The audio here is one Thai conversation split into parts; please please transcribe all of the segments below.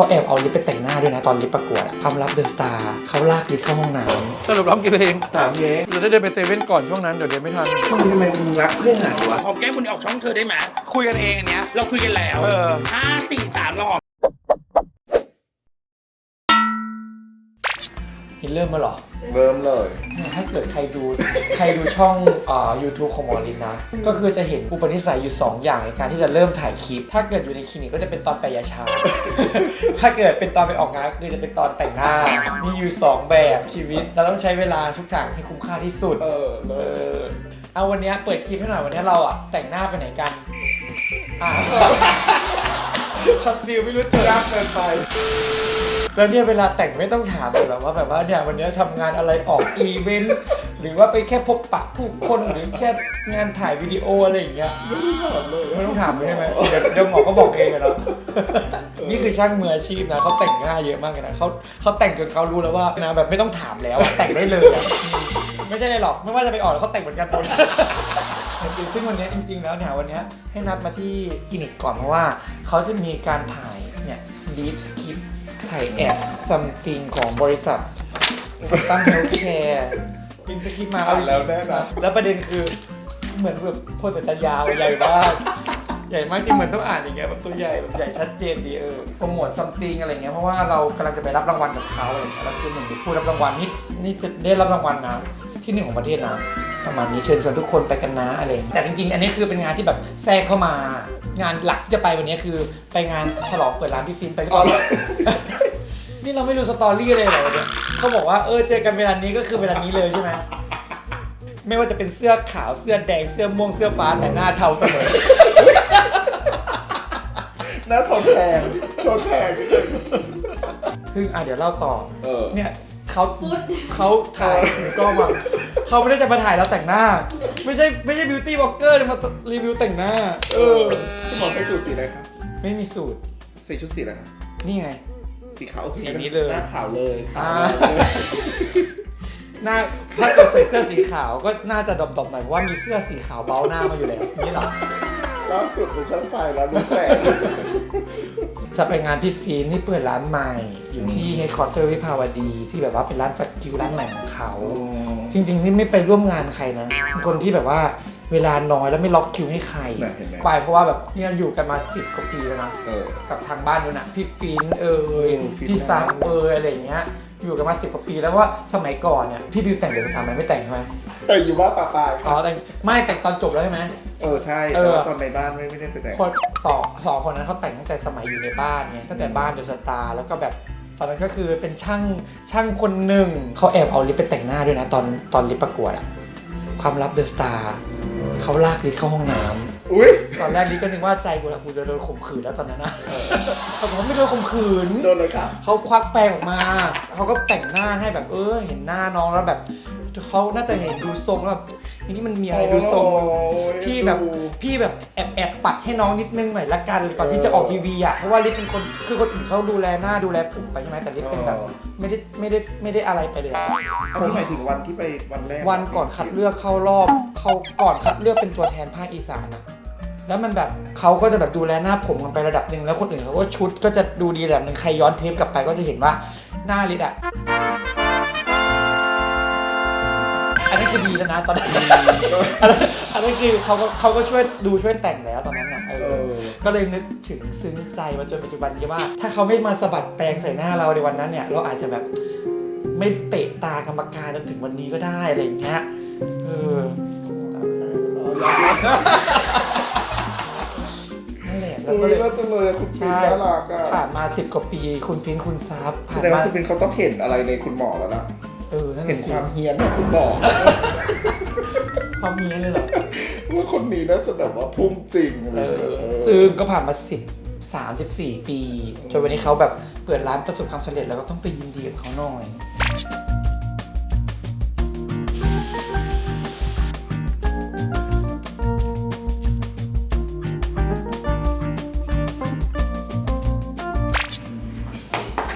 เขาแอบเอาลิปไปแต่งหน้าด้วยนะตอนลิปประกวดอะความลับเดอะสตาร์เขาลากลิปเข้าห้องน้ำสรุปร้องกี่เพลงสามเพลงเราได้เดินไปเซเว่นก่อนช่วงนั้นเดี๋ยวเดินไม่ทันทำไมทำไมมึงรักเรื่องหนาวะหอมแก้มคุณออกช่องเธอได้ไหมคุยกันเองอันเนี้ยเราคุยกันแล้วเออห้าสี่สามเราหอม เห็นเริ่มมาเหรอ เริ่มเลยเนี่ยถ้าเกิดใครดู ใครดูช่องอ่า YouTube ของหมอลินนะ ก็คือจะเห็นอุปนิสัยอยู่ 2 อย่างในการที่จะเริ่มถ่ายคลิป ถ้าเกิดอยู่ในคลินิกก็จะเป็นตอนไปยาชา ถ้าเกิดเป็นตอนไปออกงานก็คือจะเป็นตอนแต่งหน้า มีอยู่ 2 แบบชีวิต เราต้องใช้เวลาทุกอย่างให้คุ้มค่าที่สุด เออเลเอยอเอาวันเนี้ยเปิดคลิปให้หน่อยวันเนี้ยเราอะแต่งหน้าไปไหนกันอ่าช็อตฟิลไม่รู้เจอยากเกินไป แล้วเนี่ยเวลาแต่งไม่ต้องถามเลยหรอว่าแบบว่าเนี่ยวันนี้ทำงานอะไรออกอีเวนต์หรือว่าไปแค่พบปะผู้คนหรือแค่งานถ่ายวิดีโออะไรอย่างเงี้ย ไม่ได้ถามเลยไม่ต้องถามใช่ไหมเดี๋ยวเดี๋ยวหมอก็บอกเองอะเนาะ นี่คือช่างมืออาชีพนะเขาแต่งหน้าเยอะมากเลยนะเขาเขาแต่งจนเขารู้แล้วว่านะแบบไม่ต้องถามแล้วอะแต่งได้เลยอะไม่ใช่เลยหรอกไม่ว่าจะไปออกแล้วเขาแต่งเหมือนกันหมด ซึ่งวันนี้จริง ๆ แล้วเนี่ยวันนี้ให้นัดมาที่คลินิกก่อนเพราะว่าเขาจะมีการถ่ายเนี่ย deep skip ถ่ายแอด something ของบริษัทตั้งเฮลท์แคร์พิมพ์สคริปต์มาอ่านแล้วแน่นอนแล้วประเด็นคือเหมือนแบบโพสต์แต่ยาวใหญ่มากใหญ่มากจริงเหมือนต้องอ่านอย่างเงี้ยแบบตัวใหญ่แบบใหญ่ชัดเจนดีเออโปรโมท something อะไรเงี้ยเพราะว่าเรากำลังจะไปรับรางวัลกับเขาอะไรเงี้ยแล้วคือหนึ่งในผู้รับรางวัลนี่นี่จะได้รับรางวัลนะที่หนึ่งของประเทศนะ ประมาณนี้เชิญชวนทุกคนไปกันนะอะไรอย่างเงี้ยแต่จริงๆ อันนี้คือเป็นงานที่แบบแทรกเข้ามางานหลักที่จะไปวันนี้คือไปงานฉลองเปิดร้านพี่ฟินไปหรืออ๋เปอล่านี่เราไม่รู้สตอรี่เลยเหรอเนี่ยเขาบอกว่าเออเจอกันเวลานี้ก็คือเวลานี้เลยใช่ไหมไม่ว่าจะเป็นเสื้อขาวเสื้อแดงเสื้อม่วงเสื้อฟ้าแต่หน้าเทาเสมอหน้าทนแทงทนแทงนิดนึงซึ่งอะเดี๋ยวเล่าต่อเออเนี่ย เขาเขาถ่ายถือกล้องมาเขาไม่ได้จะมาถ่ายเราแต่งหน้า ไม่ใช่ไม่ใช่บิวตี้บล็อกเกอร์จะมารีวิวแต่งหน้า เออคุณหมอใส่สูทสีอะไรครับไม่มีสูตรใส่ชุดสีอะไรครับนี่ไง สีขาวสีนี้เลย หน้าขาวเลยอ่าขาวเลย หน้าถ้าเกิดใส่เสื้อสีขาวก็น่าจะดอบๆหน่อยเพราะว่ามีเสื้อสีขาวเบ้าหน้ามาอยู่แล้วนี่เหรอล่าสุดเป็นช่างไฟแล้วมีแสงจะไปงานพี่ฟีนที่เปิดร้านใหม่ อยู่ที่เฮดคอร์เตอร์วิภาวดีที่แบบว่าเป็นร้านจัดคิวร้านใหม่ของเขา จริง ๆ นี่ไม่ไปร่วมงานใครนะเป็นคนที่แบบว่าเวลาน้อยแล้วไม่ล็อกคิวให้ใครน่ะเห็นไหมไปเพราะว่าแบบเนี่ยอยู่กันมาสิบกว่าปีแล้วนะเออกับทางบ้านนู้นนะพี่ฟินเอ่ยอืมฟินพี่ซักเอ่ยอะไรอย่างเงี้ย อยู่กันมาสิบกว่าปีแล้วว่าสมัยก่อนเนี่ยพี่บิวแต่งเดี๋ยวจะทำไหมไม่แต่งใช่ไหมแต่อยู่ว่าป่าปลายอ๋อแต่งไม่แต่งตอนจบแล้วใช่ไหม เออใช่เอแต่อว่าตอนในบ้านไม่ไม่ได้ไปแต่งคนสองสองคนนั้นเขาแต่งตั้งแต่สมัยอยู่ในบ้านไงตั้งแต่บ้านเดอะสตาร์แล้วก็แบบตอนนั้นก็คือเป็นช่างช่างคนหนึ่งเขาแอบเอาลิปไปแต่งหน้าด้วยนะ ตอนตอนลิปประกวดอะความลับเดอะสตาร์ เขาลากลิปเข้าห้องน้ำอุ้ยตอนแรกลิปก็นึกว่าใจกูละกูจะโดนข่มขืนแล้วตอนนั้นนะแต่ผมไม่โดนข่มขืน โดนเลยค่ะเขาควักแปรงออกมา เขาก็แต่งหน้าให้แบบเออเห็นหน้าน้องแล้วแบบเขาน่าจะเห็นดูทรงแล้วแบบ ทีนี้มันมีอะไรดูทรงโอ้ยพี่แบบดูพี่แบบแอบแอบปัดให้น้องนิดนึงหน่อยละกันก่อนที่จะออกทีวีอะเพราะว่าลิปเป็นคนคือคนอื่นเขาดูแลหน้าดูแลผมไปใช่ไหมแต่ลิปเป็นแบบอ๋อไม่ได้ไม่ได้ไม่ได้อะไรไปเลยอันนี้หมายถึงวันที่ไปวันแรกวันก่อนคัดเลือกเข้ารอบเขาก่อนคัดเลือกเป็นตัวแทนภาคอีสานนะแล้วมันแบบเขาก็จะแบบดูแลหน้าผมกันไประดับหนึ่งแล้วคนอื่นเขาก็ชุดก็จะดูดีระดับหนึ่งใครย้อนเทปกลับไปก็จะเห็นว่าหน้าลิดอะ คือดีแล้วนะตอนนั้นอันนั้นอันนั้นคือเขาก็เขาก็ช่วยดูช่วยแต่งแล้วตอนนั้นนะเอเอออ ก็เลยนึกถึงซึ้งใจมาจนปัจจุบันนี้ว่า ถ้าเขาไม่มาสะบัดแปรงใส่หน้าเราในวันนั้นเนี่ย เราอาจจะแบบไม่เตะตากรรมการจนถึงวันนี้ก็ได้อะไรอย่างเงี้ยเออนั่นแหละแล้วอุ้ก็ยเลยน่าจังเลยคุณฟินใช่น่ารักอะผ่านมาสิบกว่าปี คุณฟินคุณซับแสผ่านดงมาว่าคุณฟินเขาต้องเห็นอะไรในคุณหมอแล้วล่ะเออนั่นเห็นแหะสิความเฮี้ยนของคุณหมอความเมียเลยเหรอว่าคนนี้น่าจะแบบว่าพุ่งจริงอะไรเออย่างอเงี้ยซึ่งก็ผ่านมาสิบสามสิบสี่ปี จนวันนี้เขาแบบเปิดร้านประสบความสำเร็จแล้วก็ต้องไปยินดีกับเขาหน่อย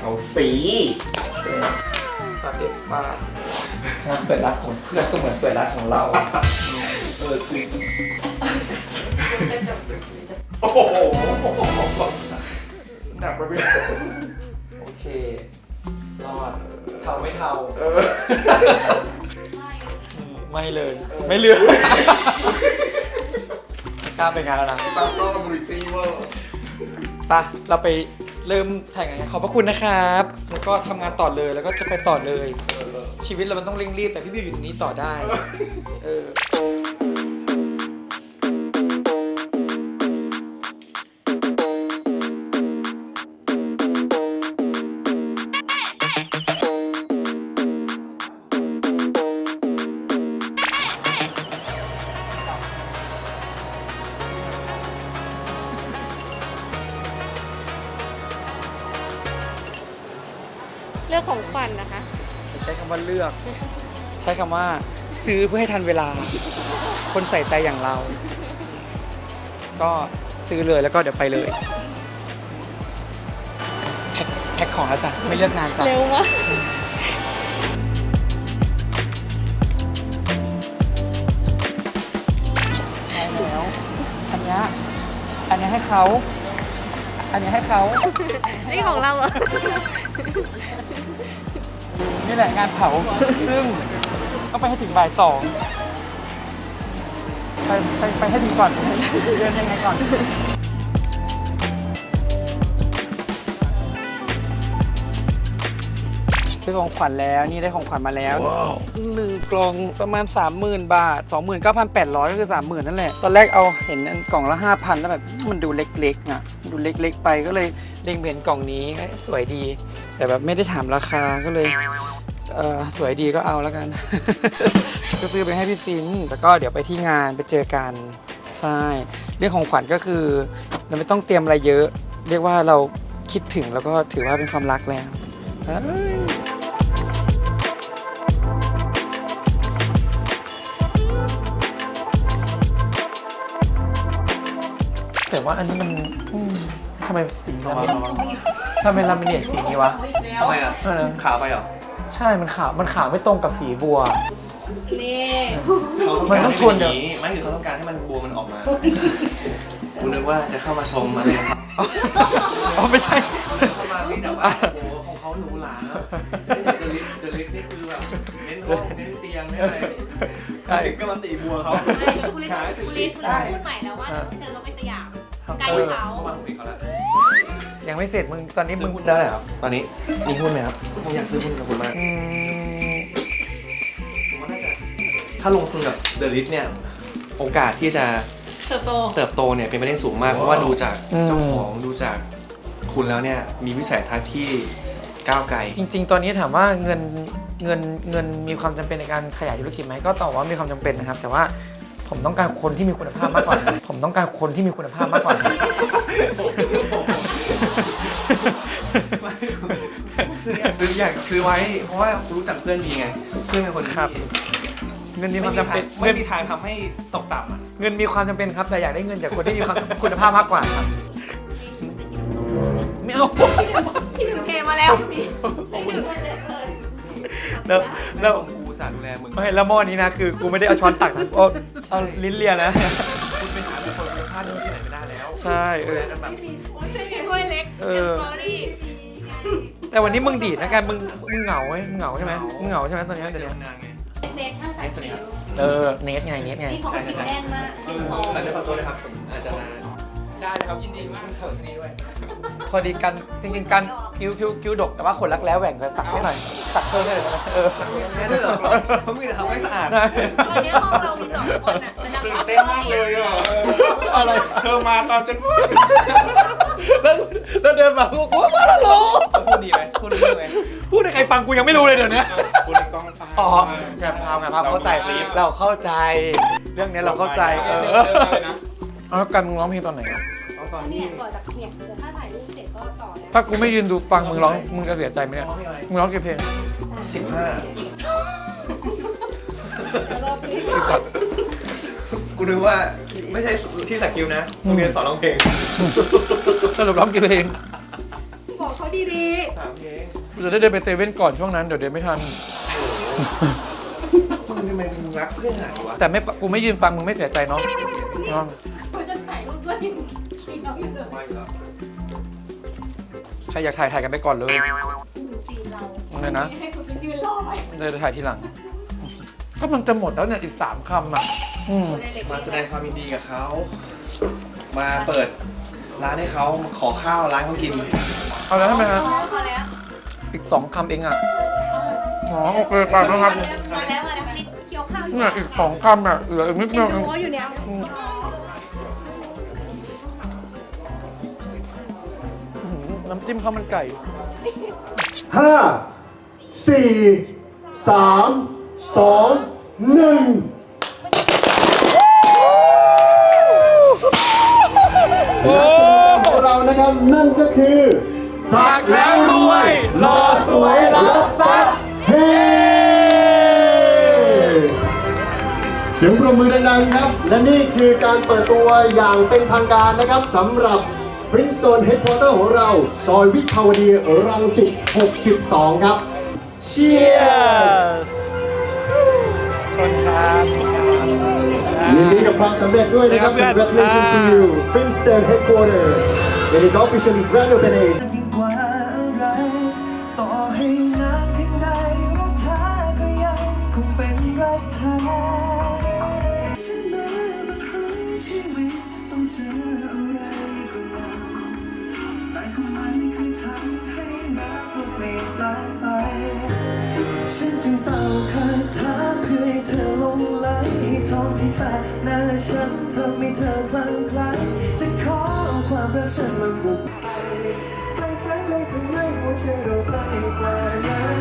เอาสีฟาดเด็ดฟา ดงานเปิดร้านของเพื่อนก็เหมือนเปิดร้านของเรา เออจริงโอ้โหหนักไปไหมเทาไม่เทาเออไม่เลย ไม่เหลือไม่กล้าไปงานแล้วนะตามก็บริจีเวอร์ไปะเราไปเริ่มถ่ายงานกันขอบพระคุณนะครับ แล้วก็ทำงานต่อเลยแล้วก็จะไปต่อเลยเออเออ ชีวิตเรามันต้องเร่งรีบแต่พี่บิวอยู่ตรงนี้ต่อได้ เออ เรื่องของขวัญนะคะ ใช้คำว่าเลือก ใช้คำว่า ซื้อเพื่อให้ทันเวลา คนใส่ใจอย่างเรา ก็ซื้อเลยแล้วก็เดี๋ยวไปเลยแพ็คแพ็คของแล้วจ้ะไม่เลือกนานจ้ะ เร็วมากแล้วอันเนี้ยอันเนี้ยให้เขา อันเนี้ยให้เขา นี่ของเราเหรอ นี่แหละงานเผา ซึ่งต้องไปให้ถึงบ่ายสองไปไปไปให้ถึงก่อนเดินยังไงก่อนซื้อของขวัญแล้วนี่ได้ของขวัญมาแล้วหนึ่งกล่องประมาณ 30,000 บาท 29,800 ก็คือ 30,000 นั่นแหละ ตอนแรกเอาเห็นอันกล่องละ 5,000 แล้วแบบมันดูเล็กๆอะ ดูเล็กๆ ไปก็เลยเล็งเห็นกล่องนี้เอ้ยสวยดี แต่แบบไม่ได้ถามราคาก็เลยเออสวยดีก็เอาแล้วกัน ก็ซื้อไปให้พี่ฟินแล้วก็เดี๋ยวไปที่งานไปเจอกันใช่เรื่องของขวัญก็คือเราไม่ต้องเตรียมอะไรเยอะ เรียกว่าเราคิดถึงแล้วก็ถือว่าเป็นความรักแล้วเอ้ยแต่ว่าอันนี้มันอืมทำไมสีมิเน ทำไมลามิเนตสีนี้วะ ทำไมอะเออ ขาวไปเหรอใช่มันขาวมันขาวไม่ตรงกับสีบัว นี่เขาต้องมันการต้องให้ทวนเป็นอเดี๋ยวย่างนี้ไม่คือเขาต้องการให้มันบัวมันออกมาคุณนึกว่าจะเข้ามาชมอะไรอ๋อไม่ใช่ เข้ามาพี่แต่ว่าโอ้โหของเขาหรูหราเนอะเดลิสเดลิสนี่คือแบบเน้นห้องเน้นเตียงเน้นอะไรใช่ก็มาตีบัวเขาคุณลิศคุณลิศคุณลิศพูดใหม่แล้วว่าเดี๋ยวต้องเชิญน้องไปสยามไกลเออเขา เข้ามาผมอีกเขาแล้ว ยังไม่เสร็จมึงตอนนี้ซื้มึองหุ้นได้เหรอครับ ตอนนี้มีหุ้นไหมครับผมอยากซื้อหุ้นกับคุณมากอืมผมว่าน่าจะถ้าลงทุนกับเดลิสเนี่ย โอกาสที่จะเติบโตเติบโตเนี่ยเป็นไปได้สูงมาก เพราะว่าดูจากเจ้าของดูจากคุณแล้วเนี่ยมีวิสัยทัศน์ที่ก้าวไกล จริง ๆ ตอนนี้ถามว่าเงินเงินเงินมีความจำเป็นในการขยายธุรกิจไหมก็ตอบว่ามีความจำเป็นนะครับ แต่ว่าผมต้องการคนที่มีคุณภาพมากกว่า ผมต้องการคนที่มีคุณภาพมากกว่า ซื้ออยากซื้ออยากซื้อไว้เพราะว่ารู้จักเพื่อนดีไง เพื่อนเป็นคนครับที่เงินมีไม่ความมีจำทาเป็งนไม่มีทางทำให้ตกต่ำอะ เงินมีความจำเป็นครับ แต่อยากได้เงินจากคนที่มีความคุณภาพมากกว่าครับไม่เอาพี่หนึ่งเคมาแล้วแล้วแล้วผมกูอุตสาห์ดูแลมึงไม่แล้วหม้อนี้นะคือกูไม่ได้เอาช้อนตักนะเอาเอาลิ้นเลียนะ คุณไปหาบุคคลคุณภาพที่ไหนไม่ได้แล้วใช่เอดูอแลกันแบบถ้วยเล็ก เอเอ็มอสตอรี่แต่วันนี้มึงดีดนะกันมึงมึงเหงาไหมมึงเหงาใช่ไหมมึงเหงาใช่ไหมตอนนี้ไม่เจเดี๋ยวอนี้นานไงเนชั่นสายคิวเออเนทไงเนทไง พี่เขาก็คิวแน่นมากเห็นทอง แล้วเดี๋ยวขอโทษนะครับผมอาจจะมา ได้เลยครับยินดีมากเขินนี้ด้วยพอดีกันจริงๆกันคิ้วคิ้วคิ้วดกแต่ว่าขนรักแล้วแหว่งก็สักให้หน่อยสักเพิ่มให้หน่อยนะเออแค่นั้นเหรอเขามีแต่ทำให้สะอาดได้ตอนนี้ห้องเรามีสองคนอะมันตื่นนับเต้นมากเลยอะอะไรเธอมาตอนฉันพูดแล้วแล้วเดินมากูกูว่าแล้วรู้พูดดีไหมพูดรู้เรื่องไหมพูดให้ใครฟังกูยังไม่รู้เลยเดี๋ยวนี้พูดในกล้องมันฟังอ๋อแชร์พาวไงพาวเข้าใจเราเข้าใจ เรื่องนี้เราเข้าใจเออเอาแล้วกันมึงร้องเพลงตอนไหนอะ เอาตอนเนี่นี้ยก่อนจากเนี่ยเดี๋ยวถ้าถ่ายรูปเสร็จก็ต่อแล้วถ้ากูไม่ยืนดูฟังมึงร้องมึงจะเสียใจไหมเนี่ยร้องเพลงอะไรมึงร้องกี่เพลงสิบห้าแล้วรอบนี้กูรู้ว่าไม่ใช่ที่สักคิวนะโรงเรียนสอนร้องเพลงสรุปร้องกี่เพลงบอกเขาดีสามเพลงกูจะได้เดินไปเซเว่นก่อนช่วงนั้นเดี๋ยวเดินไม่ทัน มึงทำไมมึงรักเพื่อนขนาดนี้วะแต่ไม่กูไม่ยืนฟังมึงไม่เสียใจเนาะเนาะๆเขาจะถ่ายรูปด้วย กินเอาอยู่เลยมาอยู่แล้วใครอยากถ่ายถ่ายกันไปก่อนเลยซีนเราเลยนะให้คุณไปยืนรอไว้เลยถ่ายทีหลังก็มันจะหมดแล้วเนี่ยอีกสามคำอะอืมมาแสดงความยินดีกับเขา มาเปิดร้านให้เขามาขอข้าวร้านเขากิน เอาแล้วใช่ไหมฮะพอแล้วอีกสองคำเองอะ อ๋อโอเคไปแล้วครับมาแล้วมาแล้วลิศเคี้ยวข้าวอยู่เนี่ยอีกสองคำอะเหลืออีกนิดเอ็นึนงดูเขาอยู่เนี่ย น้ำจิ้มข้าวมันไก่ ห้าสี่สามสองหนึ่งของเรานะครับ นั่นก็คือสักแล้วรวยหล่อสวยรับทรัพย์ เฮ้เสียงปรบมือดังๆครับ และนี่คือการเปิดตัวอย่างเป็นทางการนะครับสำหรับ Bridgestone Headquarter ของเรา ซอยวิภาวดีรังสิต62 ครับ Cheers คนครับยินดีกับความสำเร็จด้วยนะครับครับเพื่อน Congratulations to อ่า you Princeton Headquarter It is officially grand opening ฉันมาผูกไปไปแสนเลยทำให้หัวใจเราใกล้กว่านั้น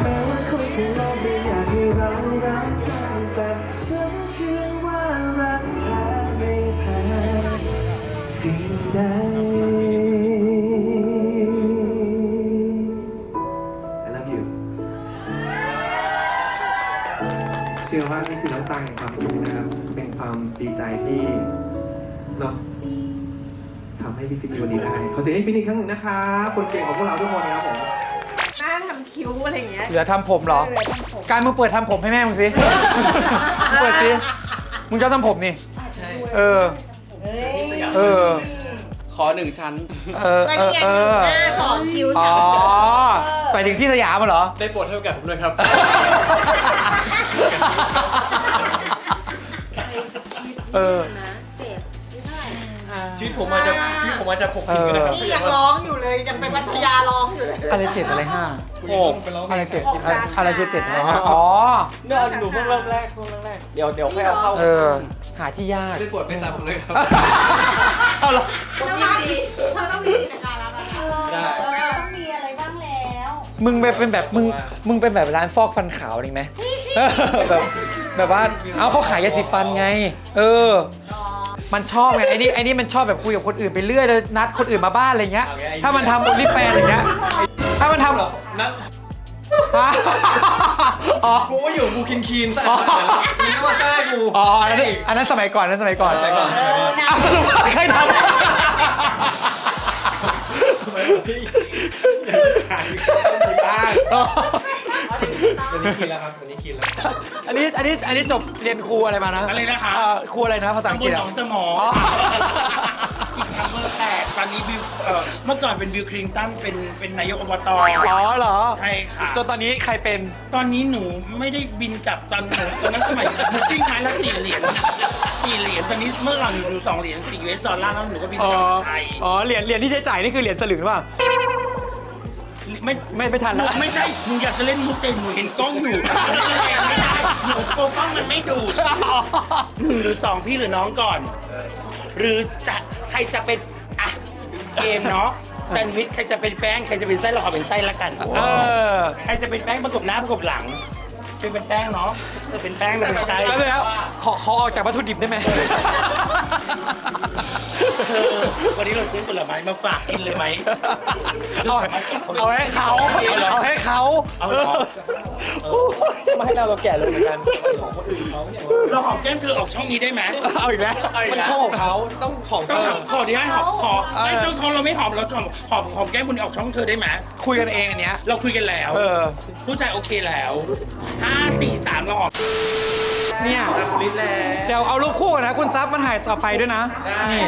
แม้ว่าคนที่เราไม่อยากให้เรารักกันแต่ฉันเชื่อว่ารักแท้ไม่แพ้สิ่งใด I love you เชื่อว่านี่คือน้ำตาแห่งความสุขนะครับ เป็นความดีใจที่ำให้พี่ฟินิกวันนี้ได้ขอเสียงให้ฟินิกครั้งหนึ่งนะคะ คนเก่งของพวกเราทุกคนนะครับผมหน้าทำคิ้วอะไรอย่างเงี้ยเหลือทำผมเหรอเหลือทำผมการมึงเปิดทำผมให้แม่มึงสิ มึงเปิดสิ มึงชอบทำผมนี่ เออเออ ขอหนึ่งชั้น เออเออเออ หน้าสองคิ้วอ๋อ สามไปถึงที่สยามเหรอ ได้โปรดเท่ากับผมด้วยครับ เออ ชีวิตผมมาจะชีวิตผมมาจะขบขินกันนะครับนี่ยังร้องอยู่เลยยังไปพัทยาร้องอยู่เลยอะไรเจ็ดอะไรห้าโอ้อะไรเจ็ดอะไรอะไรคือเจ็ดอะไรห้าอ๋อเนี่ยหนูเพิ่งเริ่มแรกเพิ่งเริ่มแรกเดี๋ยวเดี๋ยวค่อยเอาเข้าเออหาที่ยากได้โปรดไม่ตามผมเลยครับเอาเหรอเธอต้องมีเธอต้องมีกิจการแล้วนะได้ต้องมีอะไรบ้างแล้ว มึงแบบเป็นแบบมึงมึงเป็นแบบร้านฟอกฟันขาวนี่ไหมเออแบบแบบว่าเอาเขาขายยาสีฟันไง เออ มันชอบไงไอ้นี่ไอ้นี่มันชอบแบบคุยกับคนอื่นไปเรื่อยเลยนัดคนอื่นมาบ้านอะไรเงี้ยถ้ามันทำบนลิแฟนอะไรเงี้ย ถ้ามันทำเหรอนั่นฮะอ๋อ กูก็อยู่กูคินคีนใส่มึงก็มาแทรกกูอ๋ออันนั้นอันนั้นสมัยก่อนอันนั้นสมัยก่อนสมัยก่อนอ้าวสรุปว่าใครทำ ขายกีตาร์วันนี้คินแล้วครับวันนี้คินแล้วอั นนี้อันนี้อันนี้จบเรียนครูอะไรมานะอะไรนะคะเครูอะไรนะภาษาอังตำบกฤลษหนอะ องสมออ๋อ อีกอำเภอแปดตอนนี้บิวเอ่อเมื่อก่อนเป็นบิลคลิงตันเป็นเป็นนายกอบตอ๋อเหรอ ใช่ค่ะ จนตอนนี้ใครเป็น ตอนนี้หนูไม่ได้บินกลับตอนหนูตอนนั้นสมัยหนูปิ้งไม้ละสี่เหรียญสี่เหรียญตอนนี้เมื่อก่อนหนูดูสองเหรียญสี่เวสดอลลาร์แล้วหนูก็บินอ๋กอ ลับไทยอ๋อ เหรียญ เหรียญที่ใช้จ่ายนี่คือเหรียญสลึงหรือเปล่า ไม่ไม่ไม่ทันแล้ว ไม่ใช่หนูอยากจะเล่นมุกแต่หนูเห็นกล้องอยู่ไม่ได้หนูกลัวกล้องมันไม่ดูดหนึ่งหรือสองพี่หรือน้องก่อน หรือจะใครจะเป็นอะเกมเนาะแซนด์วิชใครจะเป็นแป้งใครจะเป็นไส้เราขอเป็นไส้ละกันเออใครจะเป็นแป้งประกบหน้าประกบหลังเป็นเป็นแป้งเนาะจะเป็นแป้งเราเป็นไส้ แล้วเลยครับขอขอออกจากวัตถุดิบได้ไหม เออวันนี้เราซื้อผลไม้มาฝากกินเลยไหม เอาเอาให้เขาเอาให้เขาเอาเหรอมาให้เราเราแก่เลยเหมือนกันของคนอื่นเขาเนี่ยเราหอมแก้มเธอออกช่องนี้ได้ไหมเอาอีกแล้วมันช่องของเขาต้องของก็เขาขออนุญาตหอมขอไอ้ช่องเขาเราไม่หอมเราหอมหอมหอมแก้มคุณออกช่องเธอได้ไหมคุยกันเองอันเนี้ย เราคุยกันแล้ว เออ ผู้ชายโอเคแล้วห้าสี่สามเราหอมเนี่ยลิตรแล้วเดี๋ยวเอารูปคู่กันนะคุณซับมันถ่ายต่อไปด้วยนะ นี่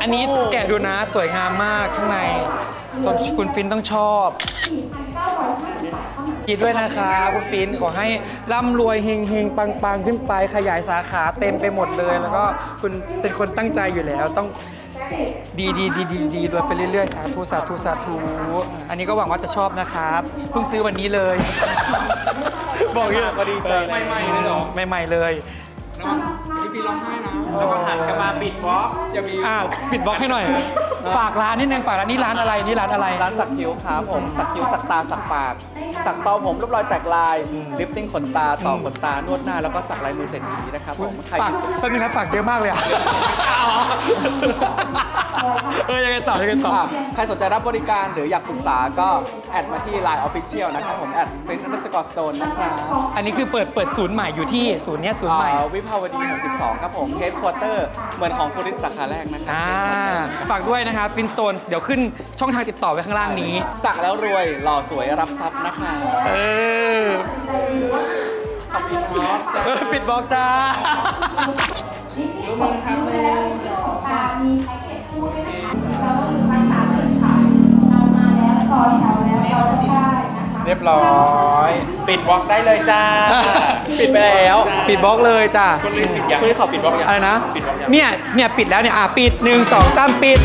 อันนี้แกะดูนะ สวยงามมากข้างในต้องคุณฟินต้องชอบ คิดด้วยนะคะคุณฟินขอให้ร่ำรวยเฮงเฮงปังปังขึ้นไปขยายสาขาเต็มไปหมดเลย แล้วก็คุณเป็นคนตั้งใจอยู่แล้วต้องดีดีดีดีดีรวยไปเรื่อยๆ สาธุสาธุสาธุอันนี้ก็หวังว่าจะชอบนะครับเพิ่งซื้อวันนี้เลย บอกอย่างนี้ก็ดีใจใหม่ๆเลยเหรอใหม่ๆเลย พี่ฟีร้องไห้นะแล้วก็หันกลับมาปิดบล็อกอย่ามี อ่าปิดบล็อกให้หน่อย ฝากร้านนิดนึงฝากร้านนี่ร้านอะไรนี่ร้านอะไร ร้านสักคิ้วครับผมสักคิ้วสักตาสักปากสักเตาผมรูปรอยแตกลายลิฟติ้งขนตาต่อขนตานวดหน้าแล้วก็สักลายมือเศรษฐีนะครับผมใครฝากแป๊บนึงนะฝากเยอะมากเลยอะเออยังไงต่อยังไงต่ออะใครสนใจรับบริการหรืออยากปรึกษาก็แอดมาที่ Line Official นะครับผมแอด print underscore stone นะครับอันนี้คือเปิดเปิดศูนย์ใหม่อยู่ที่ศูนย์เนี้ยศูนย์ใหม่อ่าวิภาวดี62ครับผม Headquarter เหมือนของคุณริศสาขาแรกนะครัอ่า Headquarter ฝากด้วยนะครับฟินสโตนเดี๋ยวขึ้นช่องทางติดต่อไว้ข้างล่างนี้ สักแล้วรวยหล่อสวยรับทรัพย์นะคะเออเออปิดบล็อกจ้าเรียบร้อย ปิดบล็อกได้เลยจ้า ปิดไปแล้วปิดบล็อกเลยจ้าคนรีบปิดยังคุณขอปิดบล็อกยังอะไรนะปิดบล็อกยังเนี่ย เนี่ย ปิดแล้วเนี่ย อะ ปิดหนึ่งสองสามปิด